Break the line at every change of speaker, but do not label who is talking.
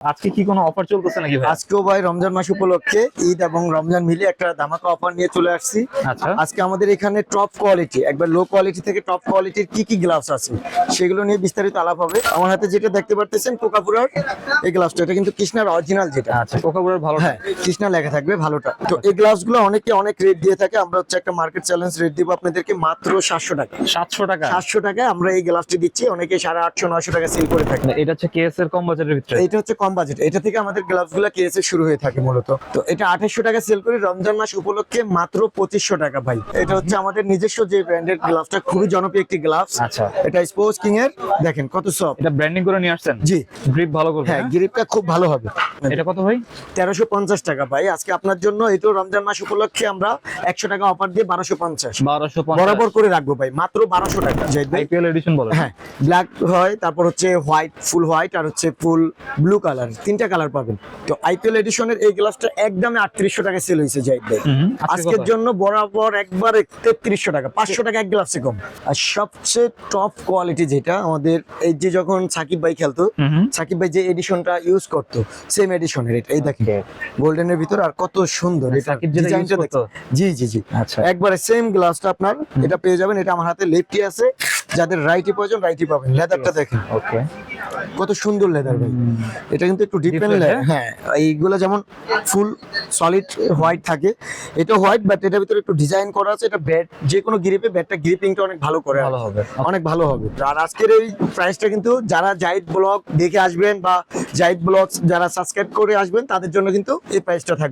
আজকে কি কোনো অফার চলতেছে নাকি
আজকেও ভাই রমজান মাস উপলক্ষে ঈদ এবং রমজান মিলে একটা ধামাকা অফার নিয়ে চলে আসছি।
আচ্ছা।
আজকে আমাদের এখানে টপ কোয়ালিটি একবার লো কোয়ালিটি থেকে টপ কোয়ালিটির কি কি গ্লাভস আছে সেগুলো নিয়ে বিস্তারিত আলাপ হবে। আমার হাতে যেটা দেখতে পারতেছেন কোকাপুরার এই গ্লাভসটা এটা কিন্তু কৃষ্ণার অরিজিনাল যেটা।
আচ্ছা কোকাপুরের ভালো।
হ্যাঁ কৃষ্ণা লেখা থাকবে ভালোটা। তো এই গ্লাভসগুলো অনেকে অনেক রেট দিয়ে থাকে আমরা হচ্ছে একটা মার্কেট চ্যালেঞ্জ রেট দিব আপনাদেরকে মাত্র সাতশো টাকা।
সাতশো টাকা?
সাতশো টাকায় আমরা এই গ্লাভসটি দিচ্ছি অনেকে সাড়ে আটশো নয়শো টাকা সেল করে থাকে।
এটা হচ্ছে কেএস এর কম বাজেটের ভিতরে?
এটা হচ্ছে কম বাজেট। এটা থেকে আমাদের গ্লাভসগুলা কেএসএ শুরু হয়ে থাকে মূলত। তো এটা আঠাশশো টাকা সেল করি রমজান মাস উপলক্ষে মাত্র পঁচিশশো টাকা ভাই। এটা হচ্ছে আমাদের নিজস্ব যে ব্র্যান্ডের গ্লাভসটা খুবই জনপ্রিয় একটি গ্লাভস
আচ্ছা।
এটা স্পোর্টস কিং এর দেখেন কত সব
এটা ব্র্যান্ডিং করে নিয়ে আসছেন?
জি।
গ্রিপ ভালো করবে
হ্যাঁ? গ্রিপটা খুব ভালো হবে।
এটা কত ভাই?
তেরোশো পঞ্চাশ টাকা ভাই। আজকে আপনার জন্য এই তো রমজান মাস উপলক্ষে আমরা একশো টাকা অফার দিয়ে বারোশো পঞ্চাশ।
বারোশো
বরাবর করে রাখব ভাই মাত্র বারোশো টাকা।
আইপিএল এডিশন বলে।
হ্যাঁ ব্ল্যাক হয় তারপর হচ্ছে হোয়াইট ফুল হোয়াইট আর হচ্ছে ফুল ব্লু কালার তিনটা কালার পাবেন। তো আইপিএল এডিশনের এই গ্লাসটা একদমে আটত্রিশশো টাকা সেল হয়েছে জাহিদ ভাই আজকের জন্য বরাবর একবার তেত্রিশশো টাকা পাঁচশো টাকা এক গ্লাসে কম। আর সবচেয়ে টপ কোয়ালিটি যেটা আমাদের এই যে যখন সাকিব ভাই খেলতো। সাকিব ভাই যে এডিশনটা ইউজ করতো সেম এডিশনের এটা এই দেখেন। গোল্ডেনের ভিতর আর কত সুন্দর এটা ডিজাইনটা
করতো?
জি জি জি।
আচ্ছা।
একবারে সেম গ্লাসটা আপনার এটা পেয়ে যাবেন এটা আমার হাতে লেফটি আছে। যাদের রাইটি প্রয়োজন রাইটি পাবেন। লেদারটা দেখেন।
ওকে
কত সুন্দর লেদার ভাই। এটা কিন্তু একটু ডিপেন্ড
Different,
হ্যাঁ? এইগুলো যেমন ফুল সলিড হোয়াইট থাকে এটা হোয়াইট বাট এটার ভিতরে একটু ডিজাইন করা আছে। এটা ব্যাট যে কোনো গ্রিপে ব্যাটটা গ্রিপিংটা অনেক ভালো করে
ভালো হবে।
অনেক ভালো হবে। আর আজকের এই প্রাইসটা কিন্তু যারা জাইড ব্লগ দেখে আসবেন বা জাইড ব্লগ যারা সাবস্ক্রাইব করে আসবেন তাদের জন্য কিন্তু এই প্রাইসটা থাকবে।